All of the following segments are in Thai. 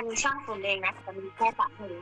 ันช่างฝนเองนะแต่มีแค่สามคน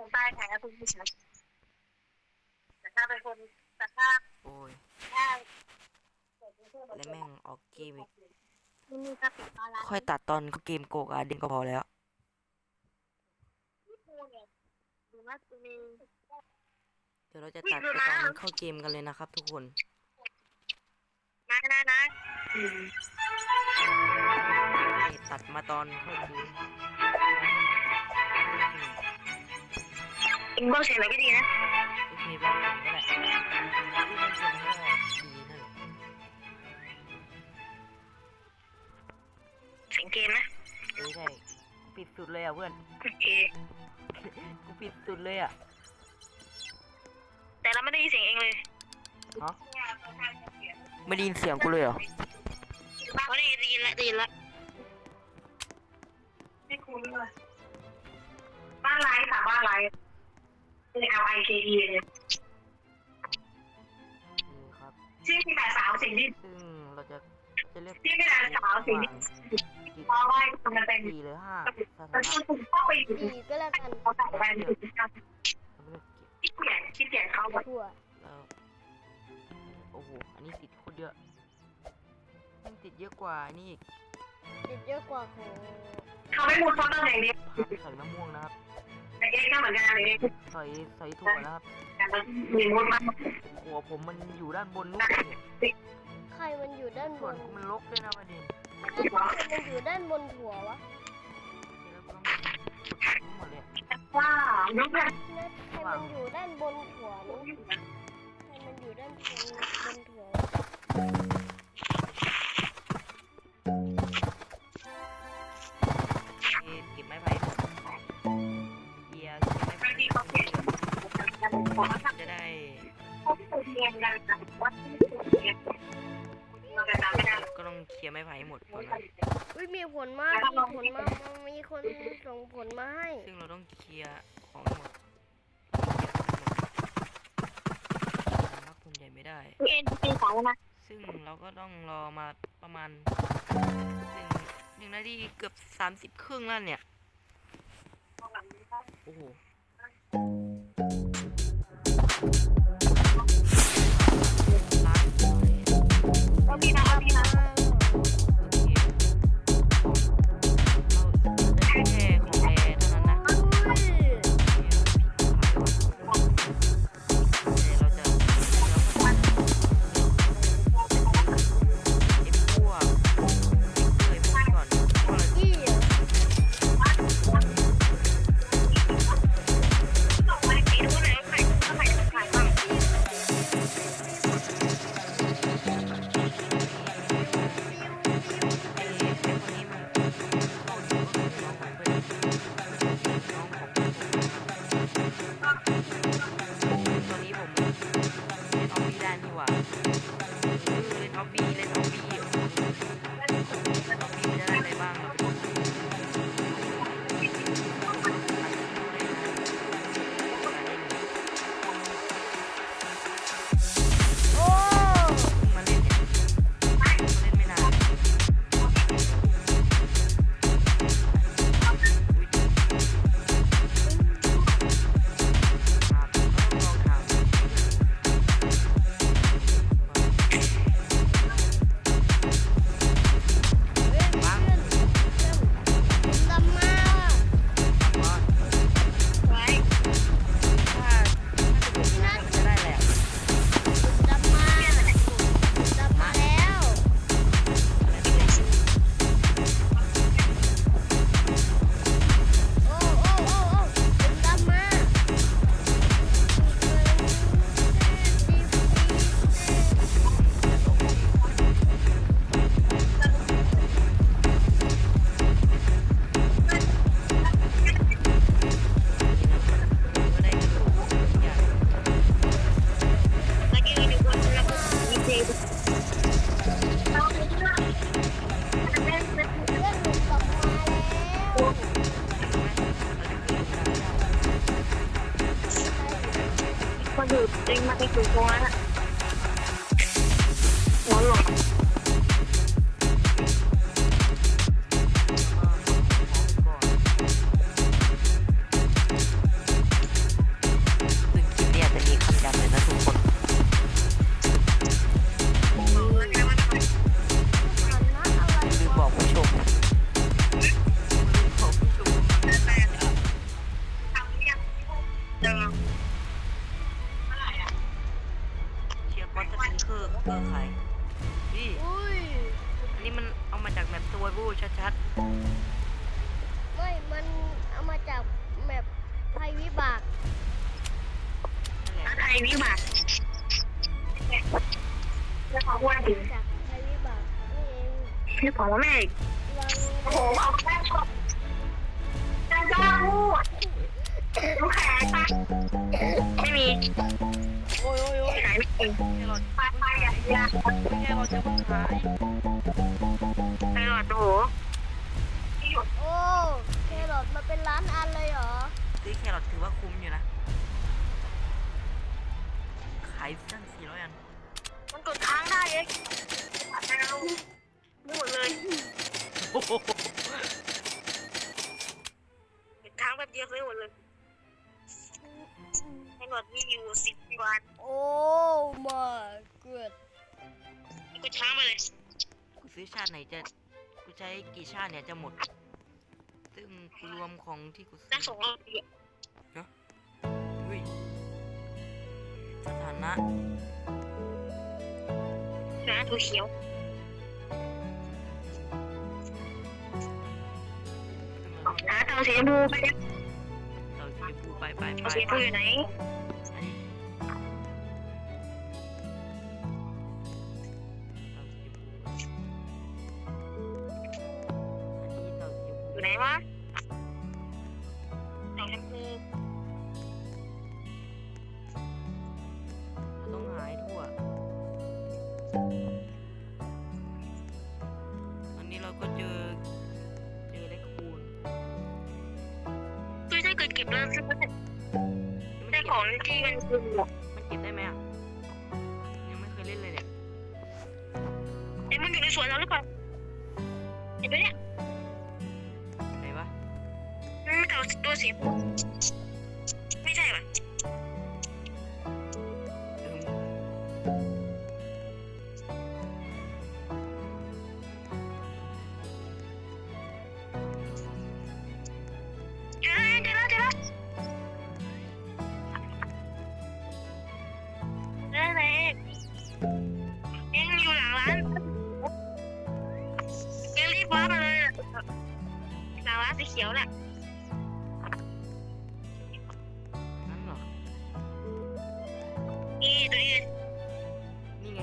คนใต้แท้คุณผู้ชมแต่ถ้าเป็นคนแต่ถ้าโอ้ยแค่และแม่งออกเกมอีกที่นี่ก็ปิดตอนร้านค่อยตัดตอนเกมโกกอาเดนก็พอแล้วที่พูเนี่ยดูว่าจะมีเดี๋ยวเราจะตัดไปตอนเข้าเกมกันเลยนะครับ ทุกคนนะนะนะนี่ตัดมาตอนเข้าเกม อินบ็อกซ์เสียงอะไรก็ดีนะโอเคบอกผมก็ได้ที่มันเสียงก็ดีนั่นแหละเสียงเกมนะเอ้ยใช่กูปิดสุดเลยอะเพื่อนโอเคกูปิดสุดเลยอะแต่เราไม่ได้ยินเสียงเองเลยฮะไม่ได้ยินเสียงกูเลยเหรอเขาได้ยินได้ยินละได้ยินละไม่คุ้นเลยบ้านไรค่ะบ้านไร เป็น L I K E เลยนี่ครับชื่อพี่แต่สาวสิ่งที่ซึ่งเราจะจะเรียกที่พี่แต่สาวสิ่งที่กี่เพราะว่ามันเป็นกี่หรือห้าสถามันนะคือเข้าไปอยู่สี่ก็แล้วกันเขาใส่แว่นอยู่เราไม่เรียกกี่ที่เปลี่ยนที่เปลี่ยนเขาแบบถั่วแล้วโอ้โหอันนี้ติดโคตรเยอะมันติดเยอะกว่าอันนี่อีกติดเยอะกว่าของเขาไม่พูดเขาตั้งแต่เด็กผักใส่มะม่วงนะครับแต่ เองก็เหมือนกันเลยใส่ใส่ถั่วนะครับแต่มันมีมุดมากหัวผมมันอยู่ด้านบนนู่นเนี่ยไข่มันอยู่ด้านบส่วนนกูมันลกด้วยนะประเด็นมันอยู่ด้านบนถั่ววะแล้วก็ต้องขุดทั้งหมดเลยว่าลูกแพทนะไข่มันอยู่ด้านบนถั่วนะไข่มันอยู่ด้านบนบนถั่ว จะได้เขาเรียนกันว่าที่เรียนเราจะจำไม่ได้ก็ต้องเคลียร์ไม้ไผ่ให้หมดก่อนนะอุ้ยมีผลมากมีผลมากมีคนส่งผลมาให้ซึ่งเราต้องเคลียร์ของหมดเคลียร์ทั้งหมดพักภูมิใจไม่ได้ เอ็นปีสองนะซึ่งเราก็ต้องรอมาประมาณหนึ่งหนึ่งนาทีเกือบสามสิบครึ่งแล้วเนี่ยโอ้โห เอาดีนะเอาดีนะ นี่ อุ้ย อันนี้มันเอามาจากแมปตัวบูชัดไม่ มันเอามาจากแมปภัยวิบาก ๆนั่นแหละแล้วไทยวิบัติเรื่องของว่าถึงจากภัยวิบากนี่เองเรื่องของว่าแม่อีกวางโอ้โหเอาแม่ชอบจ้าจ้าพูดลูกแขกปะไม่มีโอ้ยโอ้ยโอ้ยขายไม่เองแครอทไป ไปอะยาแครอทจะเพิ่งขายไปหลอดโอ้โหที่หยุดโอ้แครอทมาเป็นล้านอันเลยเหรอ ซื้อแครอทถือว่าคุ้มอยู่นะ ขายตั้ง400อัน มันกดค้างได้เองแต่เราไม่หมดเลยโอ้โหกดค้างแป๊บเดียวเลยหมดเลย ให้หมดมีอยู่สิบวันโอ้ my god กดค้างไปเลยกูซื้อชาติไหนจะกูใช้กี่ชาติเนี่ยจะหมด ซึ่งกูรวมของที่กูซื้น่าอส่งเราดีอุ้ยสถานะนะตัวเขียวนะตัวสีชมพูไปเราจะไป พูดไปไปไปตัวสีชมพูอยู่ไหนอยู่ไหนวะสีชมพูเราต้องหายทั่วอันนี้เราก็เจอ เจอเลขคูณคือถ้าเกิดเก็บแล้วซื้อยังไม่ได้ได้ ขขอองงที่มันคือมันเก็บได้ไหมอะยังไม่เคยเล่นเลยเนี่ยเอ้มันอยู่ในสวนเราหรือเปล่าเห็นไหมเนี่ย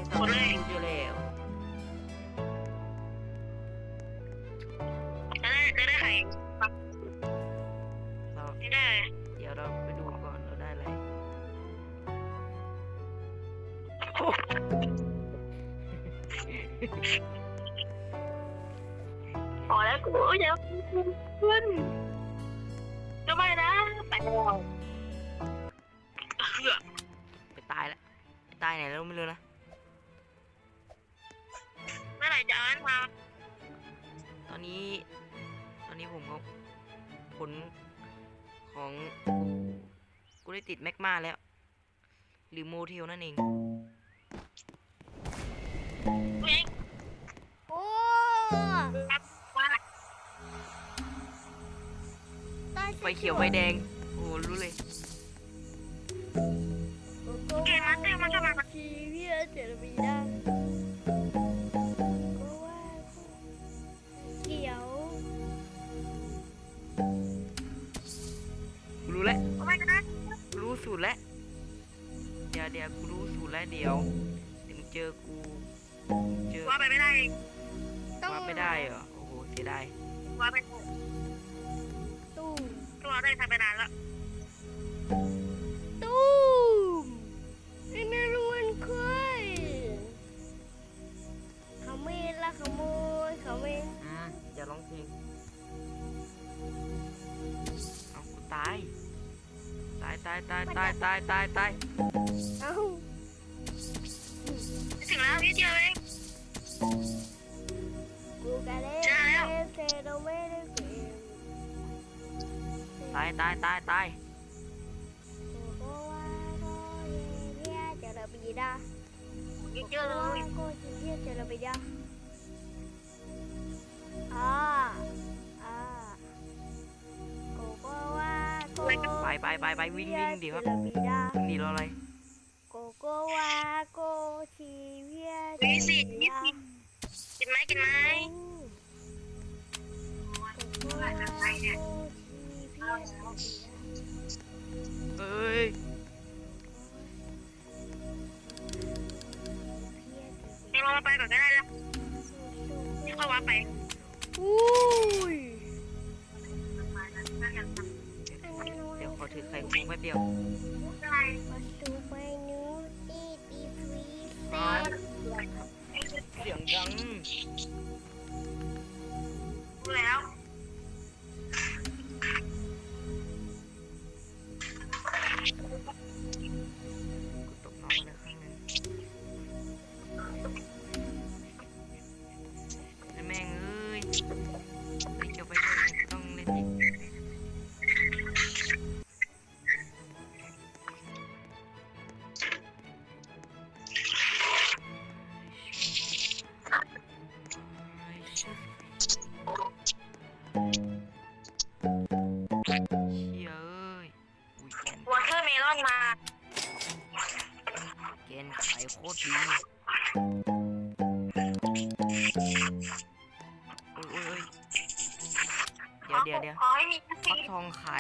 นี่ไงตอนนี้กูเจอแล้วแล้วได้แล้วได้ไข่เราไม่ได้เลยเดี๋ยวเราไปดูก่อนเราได้อะไรพอแล้วกูเดี๋ยวขึ้นจะไม่นะไปแล้วไปตายแล้วไปตายไหนแล้วไม่รู้นะาอันมาตอนนี้ ตอนนี้ผมก็ผลของกูกูได้ติดแมกมาแล้ว หรือโมเทลนั่นเองเอ็งโอ้รับว่าใต้ไฟเขียวไฟแดง โอ้รู้เลยเกมมาเต้มันจะมาชีวิตเจอมีได้ก็ ตรแล้วเดี๋ยวเดี๋ยวกูรู้สูตรแล้วเดี๋ยวเดี๋ยวมึงเจอกูเจอว่าไปไม่ได้เองต้องว่าไม่ได้เหรอโอ้โหเสียดายว่าไปตู้มตัวเราได้ทำไปนานแล้ว ตายตายตายตายตายตายเอ้าถึงแล้วพี่เดียวเองกูกะเล่นเจอแล้วเซโดไม่ได้เกมตายตายตายตายโกโกวาโกเยเพียเจอร์ปีดาเยอ ไปไปไปไปวิ่งวิ่งดิครับเจอร์ปีดาวิ่งดิรออะไรโกโกวาโกชีเพียเจวิอสิร์ตปีวิดาสิตกินไหมกินไหมโกโกวาโกชีเพียเจอร์ปีดาเอ้ยเองลงมาไปก่อนก็ได้แล้วค่อยว่าไปอุ้ย ถือไข่ควงแป๊บเดียวประตูไปนู้นอีดีฟรีเซอ้าวเสียงดัง ดี๋ยวเดี๋ยวเดี๋ยวขอให้มีฟักทองไข่